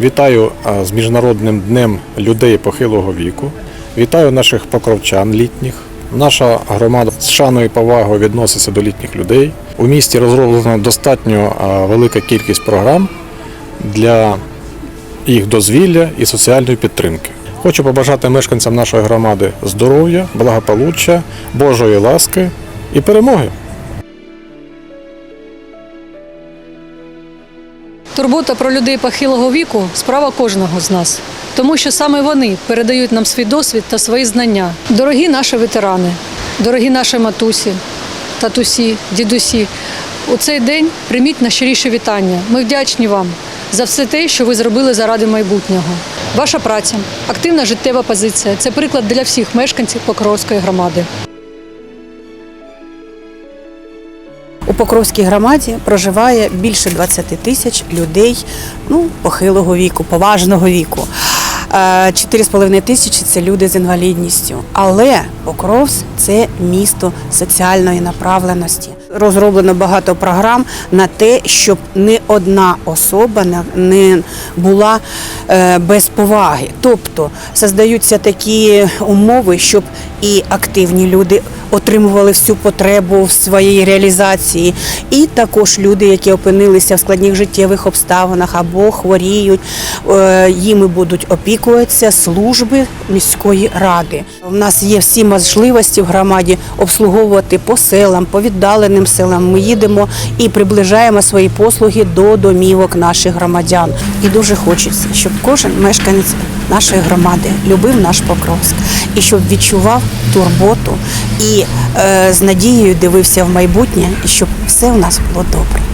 Вітаю з Міжнародним днем людей похилого віку. Вітаю наших покровчан літніх. Наша громада з шаною і повагою відноситься до літніх людей. У місті розроблено достатньо велика кількість програм для їх дозвілля і соціальної підтримки. Хочу побажати мешканцям нашої громади здоров'я, благополуччя, Божої ласки і перемоги. Турбота про людей похилого віку справа кожного з нас, тому що саме вони передають нам свій досвід та свої знання. Дорогі наші ветерани, дорогі наші матусі, татусі, дідусі. У цей день прийміть найщиріше вітання. Ми вдячні вам за все те, що ви зробили заради майбутнього. Ваша праця, активна життєва позиція це приклад для всіх мешканців Покровської громади. У Покровській громаді проживає більше 20 тисяч людей ну, похилого віку, поважного віку. Е, 4,5 тисячі це люди з інвалідністю. Але Покровськ це місто соціальної направленості. Розроблено багато програм на те, щоб не одна особа не- не була е, без поваги. Тобто создаються такі умови, щоб і активні люди отримували всю потребу в своїй реалізації, і також люди, які опинилися в складних життєвих обставинах або хворіють, е, їми будуть опікуватися служби міської ради. У нас є всі можливості в громаді обслуговувати по селам, по віддаленим селам. Ми їдемо і приближаємо свої послуги до домівок наших громадян. І дуже хочеться, щоб кожен мешканець нашої громади любив наш Покровськ і щоб відчував турботу і е, з надією дивився в майбутнє, щоб все у нас було добре.